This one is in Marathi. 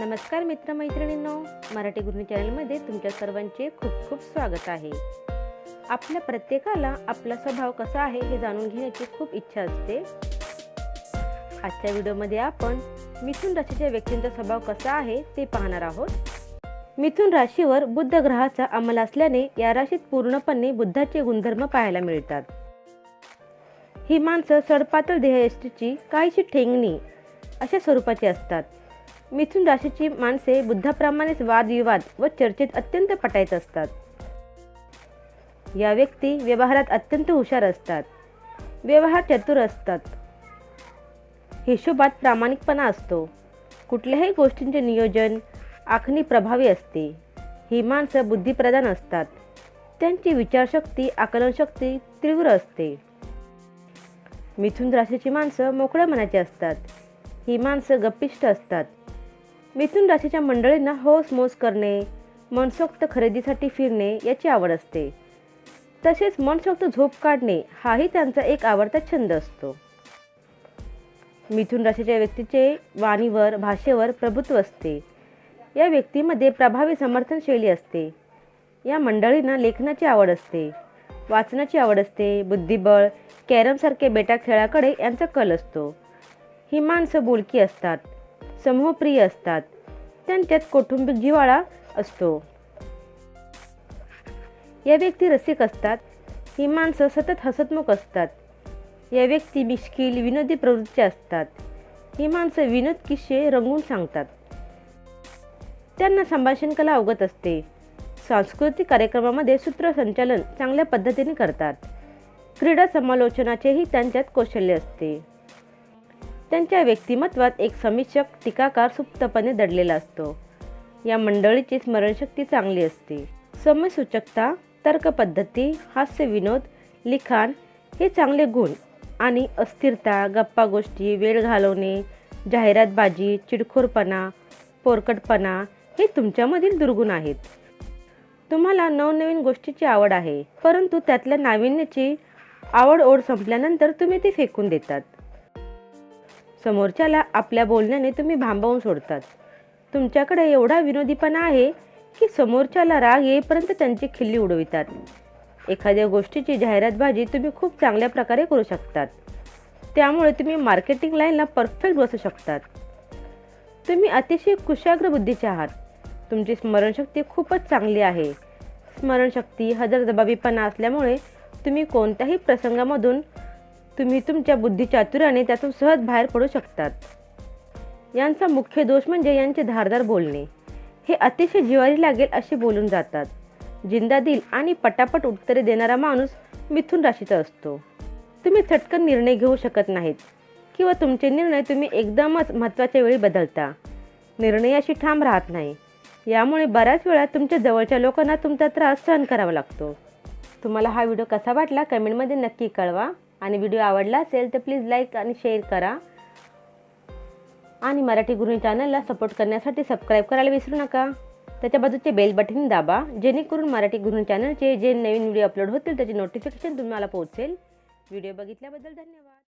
नमस्कार मित्रमैत्रिणींनो मराठी गुरुनी चॅनलमध्ये तुमच्या सर्वांचे खूप खूप स्वागत आहे. आपल्या प्रत्येकाला आपला स्वभाव कसा आहे हे जाणून घेण्याची खूप इच्छा असते. आजच्या व्हिडिओमध्ये आपण मिथुन राशीच्या व्यक्तींचा स्वभाव कसा आहे ते पाहणार आहोत. मिथुन राशीवर बुद्ध ग्रहाचा अंमल असल्याने या राशीत पूर्णपणे बुद्धाचे गुणधर्म पाहायला मिळतात. ही माणसं सडपातळ देहयष्टीची काहीशी ठेंगणी अशा स्वरूपाची असतात. मिथुन राशीची माणसे बुद्धाप्रमाणेच वादविवाद व चर्चेत अत्यंत पटायत असतात. या व्यक्ती व्यवहारात अत्यंत हुशार असतात. व्यवहार चतुर असतात. हिशोबात प्रामाणिकपणा असतो. कुठल्याही गोष्टींचे नियोजन आखणी प्रभावी असते. ही माणसं बुद्धिप्रधान असतात. त्यांची विचारशक्ती आकलनशक्ती तीव्र असते. मिथुन राशीची माणसं मोकळ्या मनाची असतात. ही माणसं गप्पिष्ट असतात. मिथुन राशीच्या मंडळींना हौस मौस करणे मनसोक्त खरेदीसाठी फिरणे याची आवड असते. तसेच मनसोक्त झोप काढणे हाही त्यांचा एक आवडता छंद असतो. मिथुन राशीच्या व्यक्तीचे वाणीवर भाषेवर प्रभुत्व असते. या व्यक्तीमध्ये प्रभावी समर्थन शैली असते. या मंडळींना लेखनाची आवड असते वाचनाची आवड असते बुद्धिबळ कॅरमसारखे बेटा खेळाकडे यांचा कल असतो. ही माणसं बोलकी असतात. समूहप्रिय असतात. त्यांच्यात कौटुंबिक जिवाळा असतो. या व्यक्ती रसिक असतात. ही माणसं सतत हसतमुख असतात. या व्यक्ती मिश्किल विनोदी प्रवृत्ती असतात. ही माणसं विनोद किस्से रंगवून सांगतात. त्यांना संभाषण कला अवगत असते. सांस्कृतिक कार्यक्रमामध्ये सूत्रसंचालन चांगल्या पद्धतीने करतात. क्रीडा समालोचनाचेही त्यांच्यात कौशल्य असते. त्यांच्या व्यक्तिमत्वात एक समीक्षक टीकाकार सुप्तपणे दडलेला असतो. या मंडळीची स्मरणशक्ती चांगली असते. समयसूचकता तर्कपद्धती हास्य विनोद लिखाण हे चांगले गुण आणि अस्थिरता गप्पा गोष्टी वेळ घालवणे जाहिरातबाजी चिडखोरपणा पोरकटपणा हे तुमच्यामधील दुर्गुण आहेत. तुम्हाला नवनवीन गोष्टीची आवड आहे परंतु त्यातल्या नाविन्याची आवड ओढ संपल्यानंतर तुम्ही ती फेकून देतात. समोरच्याला आपल्या बोलण्याने तुम्ही भांबावून सोडतात. तुमच्याकडे एवढा विनोदीपणा आहे की समोरच्याला राग येईपर्यंत त्यांची खिल्ली उडवितात. एखाद्या गोष्टीची जाहिरातबाजी तुम्ही खूप चांगल्या प्रकारे करू शकतात. त्यामुळे तुम्ही मार्केटिंग लाईनला परफेक्ट बसू शकतात. तुम्ही अतिशय कुशाग्र बुद्धीचे आहात. तुमची स्मरणशक्ती खूपच चांगली आहे. स्मरणशक्ती हजरजबाबीपणा असल्यामुळे तुम्ही कोणत्याही प्रसंगामधून तुम्ही तुमच्या बुद्धिचातुर्याने त्यातून सहज बाहेर पडू शकतात. यांचा मुख्य दोष म्हणजे यांचे धारदार बोलणे. हे अतिशय जिवारी लागेल असे बोलून जातात. जिंदादिल आणि पटापट उत्तरे देणारा माणूस मिथुन राशीचा असतो. तुम्ही चटकन निर्णय घेऊ शकत नाहीत किंवा तुमचे निर्णय तुम्ही एकदमच महत्त्वाच्या वेळी बदलता. निर्णयाशी ठाम राहत नाही. यामुळे बऱ्याच वेळा तुमच्या जवळच्या लोकांना तुमचा त्रास सहन करावा लागतो. तुम्हाला हा व्हिडिओ कसा वाटला कमेंटमध्ये नक्की कळवा. आणि व्हिडिओ आवडला असेल तर प्लीज लाईक आणि शेअर करा. आणि मराठी गुरु चॅनलला सपोर्ट करण्यासाठी सबस्क्राईब करायला विसरू नका. त्याच्या बाजूचे बेल बटन दाबा जेणेकरून मराठी गुरु चॅनलचे जे नवीन व्हिडिओ अपलोड होतील त्याचे नोटिफिकेशन तुम्हाला पोहोचेल. व्हिडिओ बघितल्याबद्दल धन्यवाद.